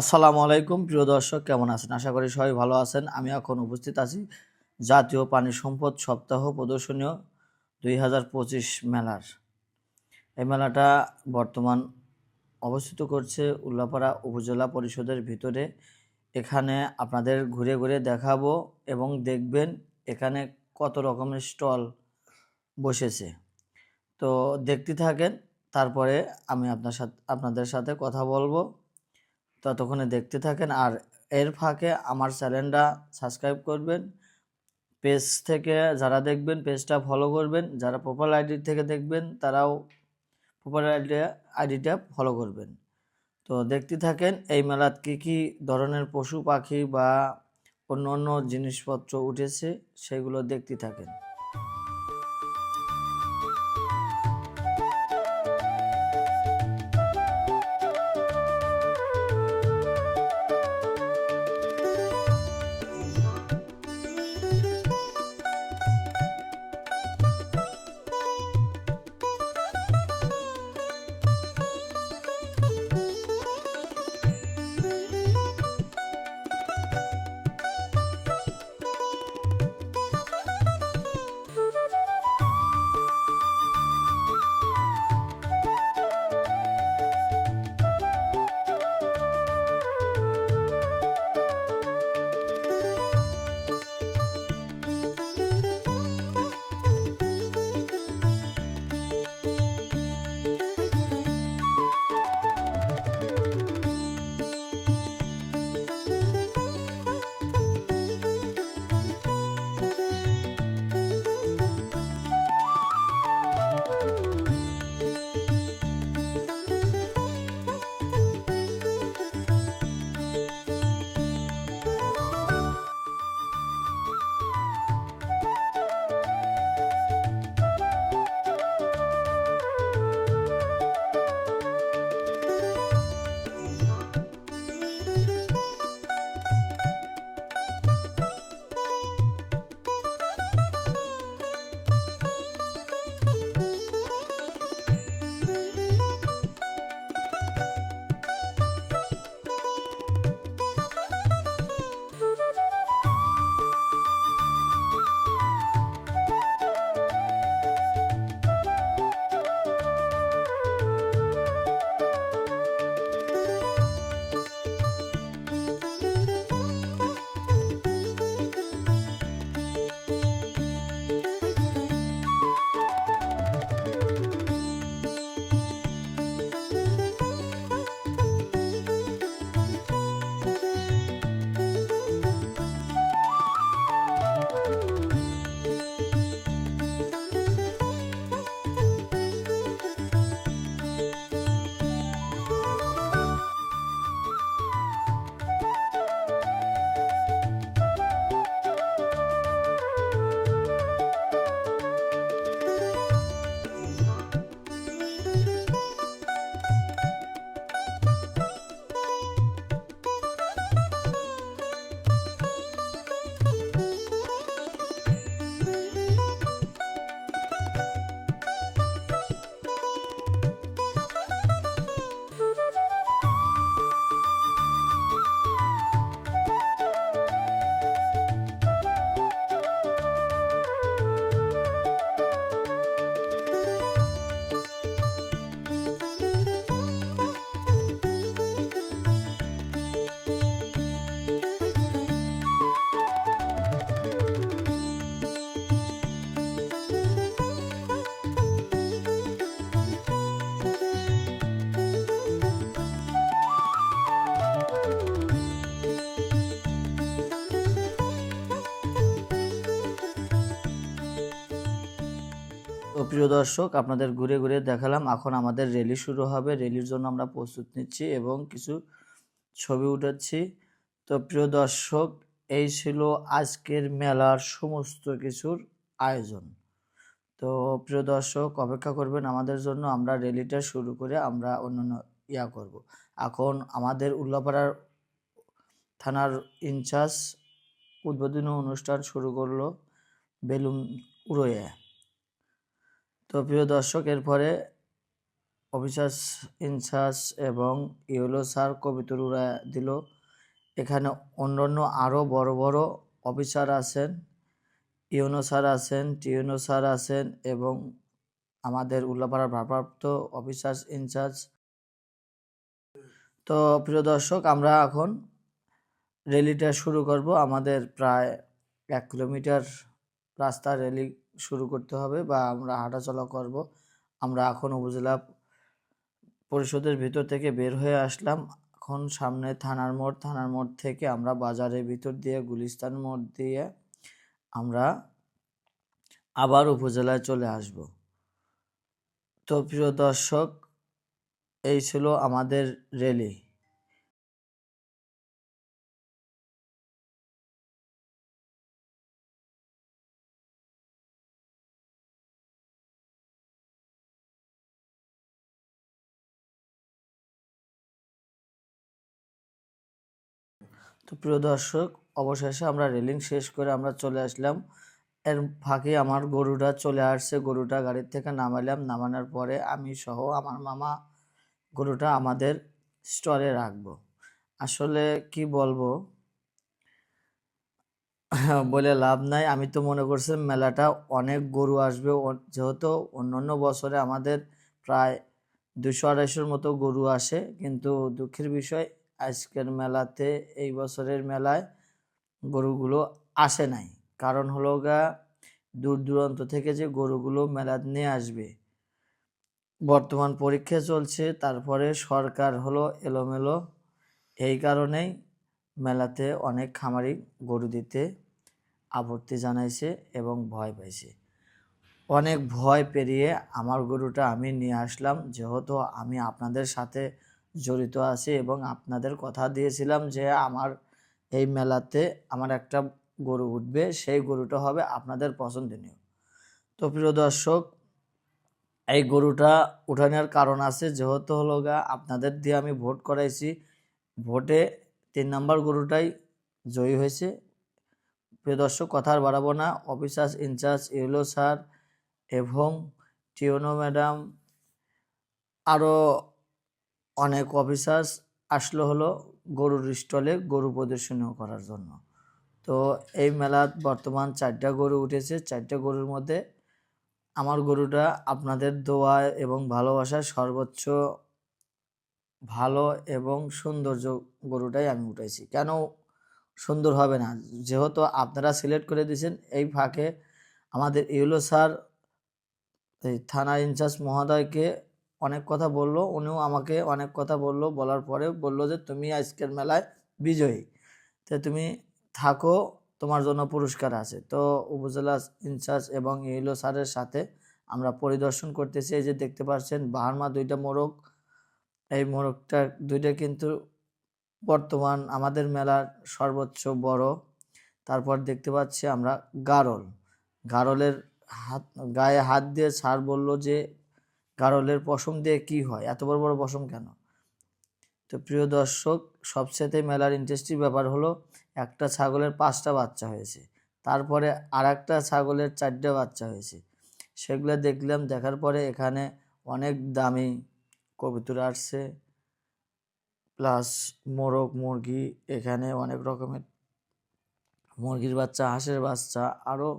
আসসালামু আলাইকুম, প্রিয় দর্শক, কেমন আছেন? আশা করি সবাই ভালো আছেন। আমি এখন উপস্থিত আছি জাতীয় পানি সম্পদ সপ্তাহ প্রদর্শনীয় দুই হাজার পঁচিশ মেলার। এই মেলাটা বর্তমান অবস্থিত করছে উল্লাপাড়া উপজেলা পরিষদের ভিতরে। এখানে আপনাদের ঘুরে ঘুরে দেখাবো এবং দেখবেন এখানে কত রকমের স্টল বসেছে। তো দেখতে থাকেন, তারপরে আমি আপনার সাথে, আপনাদের সাথে কথা বলব। ততক্ষণে দেখতে থাকেন। আর এর ফাঁকে আমার চ্যানেলটা সাবস্ক্রাইব করবেন। পেজ থেকে যারা দেখবেন, পেজটা ফলো করবেন। যারা প্রোফাইল আইডি থেকে দেখবেন, তারাও প্রোফাইল আইডি আইডিটা ফলো করবেন। তো দেখতে থাকেন এই মেলাত কী কী ধরনের পশু পাখি বা অন্য অন্য জিনিসপত্র উঠেছে, সেগুলো দেখতে থাকেন। প্রিয় দর্শক, আপনাদের ঘুরে ঘুরে দেখালাম, এখন আমাদের র্যালি শুরু হবে। র্যালির জন্য আমরা প্রস্তুত নিচ্ছি এবং কিছু ছবি উঠাচ্ছি তো প্রিয় দর্শক, এই ছিল আজকের মেলার সমস্ত কিছুর আয়োজন। তো প্রিয় দর্শক, অপেক্ষা করবেন আমাদের জন্য, আমরা র্যালিটা শুরু করে আমরা অন্যান্য ইয়া করব। এখন আমাদের উল্লাপাড়ার থানার ইনচার্জ উদ্বোধনী অনুষ্ঠান শুরু করল বেলুন উড়োয়ে। তো প্রিয় দর্শক, এরপরে অফিসার্স ইনচার্জ এবং ইউলো স্যার কবিতর উড়া দিল। এখানে অন্যান্য আরও বড় বড় অফিসার আছেন, ইউনো স্যার আছেন, টিউনো স্যার আছেন এবং আমাদের উল্লাপাড়ার ভারপ্রাপ্ত অফিসার্স ইনচার্জ তো প্রিয় দর্শক, আমরা এখন র্যালিটা শুরু করব। আমাদের প্রায় এক কিলোমিটার রাস্তা র্যালি শুরু করতে হবে বা আমরা হাঁটাচলা করব। আমরা এখন উপজেলা পরিষদের ভিতর থেকে বের হয়ে আসলাম। এখন সামনে থানার মোড় থানার মোড় থেকে আমরা বাজারের ভিতর দিয়ে, গুলিস্তান মোড় দিয়ে আমরা আবার উপজেলায় চলে আসব। তো প্রিয় দর্শক, এই ছিল আমাদের র্যালি তো প্রিয় দর্শক, অবশেষে আমরা রেলিং শেষ করে আমরা চলে আসলাম। এর ফাঁকে আমার গরুটা চলে আসছে, গরুটা গাড়ির থেকে নামালাম। নামানোর পরে আমি সহ আমার মামা গরুটা আমাদের স্টলে রাখব। আসলে কি বলব? বলে লাভ নাই। আমি তো মনে করছি মেলাটা অনেক গরু আসবে। যেহেতু অন্যান্য বছরে আমাদের প্রায় দুশো আড়াইশোর মতো গরু আসে, কিন্তু দুঃখের বিষয় আজকের মেলাতে এই বছরের মেলায় গরুগুলো আসে নাই। কারণ হলো গা, দূর দূরান্ত থেকে যে গরুগুলো মেলা নিয়ে আসবে। বর্তমান পরীক্ষা চলছে, তারপরে সরকার হলো এলোমেলো। এই কারণেই মেলাতে অনেক খামারি গরু দিতে আপত্তি জানাইছে এবং ভয় পাইছে। অনেক ভয় পেরিয়ে আমার গরুটা আমি নিয়ে আসলাম। যেহেতু আমি আপনাদের সাথে জড়িত আছি এবং আপনাদের কথা দিয়েছিলাম যে আমার এই মেলাতে আমার একটা গরু উঠবে, সেই গরুটা হবে আপনাদের পছন্দনীয়। তো প্রিয় দর্শক, এই গরুটা উঠানোর কারণ আছে যেহেতু হলো গা, আপনাদের দিয়ে আমি ভোট করাইছি। ভোটে তিন নম্বর গরুটাই জয়ী হয়েছে। প্রিয় দর্শক কথা আর বাড়াবো না। অফিসার্স ইনচার্জ ইউলো স্যার এবং টিওনো ম্যাডাম, আরও অনেক অফিসার্স আসলো হলো গরুর স্টলে গরু প্রদর্শনীয় করার জন্য। তো এই মেলাত বর্তমান চারটা গরু উঠেছে, চারটা গরুর মধ্যে আমার গরুটা আপনাদের দোয়া এবং ভালোবাসার সর্বোচ্চ ভালো এবং সৌন্দর্য গরুটাই আমি উঠেছি কেন সুন্দর হবে না? যেহেতু আপনারা সিলেক্ট করে দিয়েছেন, এই ফাঁকে আমাদের ইউলো স্যার, এই থানা ইনচার্জ মহোদয়কে অনেক কথা বলল, উনিও আমাকে অনেক কথা বলল, বলার পরে বলল যে, তুমি আজকের মেলায় বিজয়ী। তো তুমি থাকো, তোমার জন্য পুরস্কার আছে। তো উপজেলা ইনচার্জ এবং ইউলো স্যারের সাথে আমরা পরিদর্শন করতেছি। এই যে দেখতে পাচ্ছেন, বাহারমা দুইটা মোরগ এই মোরগটা দুইটা কিন্তু বর্তমান আমাদের মেলার সর্বোচ্চ বড়। তারপর দেখতে পাচ্ছি আমরা গারল। গারলের হাত, গায়ে হাত দিয়ে স্যার বলল যে গারলের পশম দিয়ে কি হয়? এত বড় বড় পশম কেন? তো প্রিয় দর্শক সবচেয়ে মেলার ইন্টারেস্টিং ব্যাপার হলো, একটা ছাগলের পাঁচটা বাচ্চা হয়েছে। তারপরে আর একটা ছাগলের চারটে বাচ্চা হয়েছে। সেগুলো দেখলাম, দেখার পরে এখানে অনেক দামি কবিতর আসছে। প্লাস মোরগ, মুরগি, এখানে অনেক রকমের মুরগির বাচ্চা, হাঁসের বাচ্চা আরও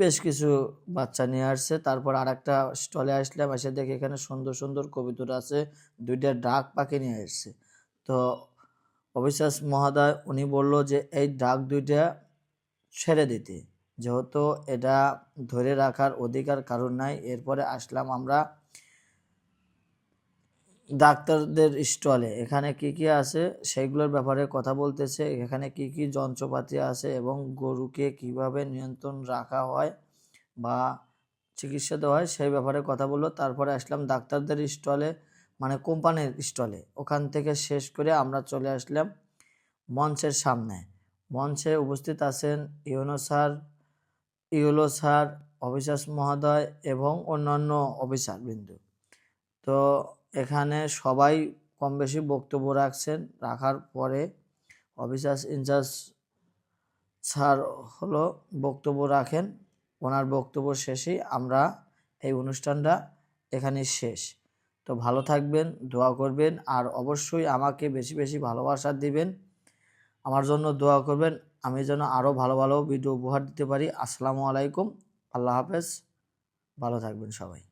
বেশ কিছু বাচ্চা নিয়ে আসছে। তারপর আর একটা স্টলে আসলাম, এসে দেখি এখানে সুন্দর সুন্দর কবিতর আছে, দুইটা ডাক পাখি নিয়ে এসছে তো অবিশ্বাস মহাদয়, উনি বলল যে, এই ডাক দুইটা ছেড়ে দিতে। যেহেতু এটা ধরে রাখার অধিকার কারণ নাই, এরপরে আসলাম আমরা ডাক্তারদের স্টলে। এখানে কি কি আছে? সেগুলোর ব্যাপারে কথা বলতেছে। এখানে কি কি যন্ত্রপাতি আছে এবং গরুকে কীভাবে নিয়ন্ত্রণ রাখা হয় বা চিকিৎসা দেওয়া হয় সেই ব্যাপারে কথা বলল। তারপরে আসলাম ডাক্তারদের স্টলে মানে কোম্পানির স্টলে। ওখান থেকে শেষ করে আমরা চলে আসলাম মঞ্চের সামনে। মঞ্চে উপস্থিত আছেন UNO sir, ULO sir, officers মহোদয় এবং অন্যান্য অফিসার বিন্দু তো এখানে সবাই কম বেশি বক্তব্য রাখছেন। রাখার পরে অফিসার্স ইনচার্জ স্যার হলো বক্তব্য রাখেন। ওনার বক্তব্য শেষেই আমরা এই অনুষ্ঠানটা এখানে শেষ। তো ভালো থাকবেন, দোয়া করবেন, আর অবশ্যই আমাকে বেশি বেশি ভালোবাসা দিবেন। আমার জন্য দোয়া করবেন। আমি যেন আরও ভালো ভালো ভিডিও উপহার দিতে পারি। আসসালামু আলাইকুম। আল্লাহ হাফেজ। ভালো থাকবেন সবাই।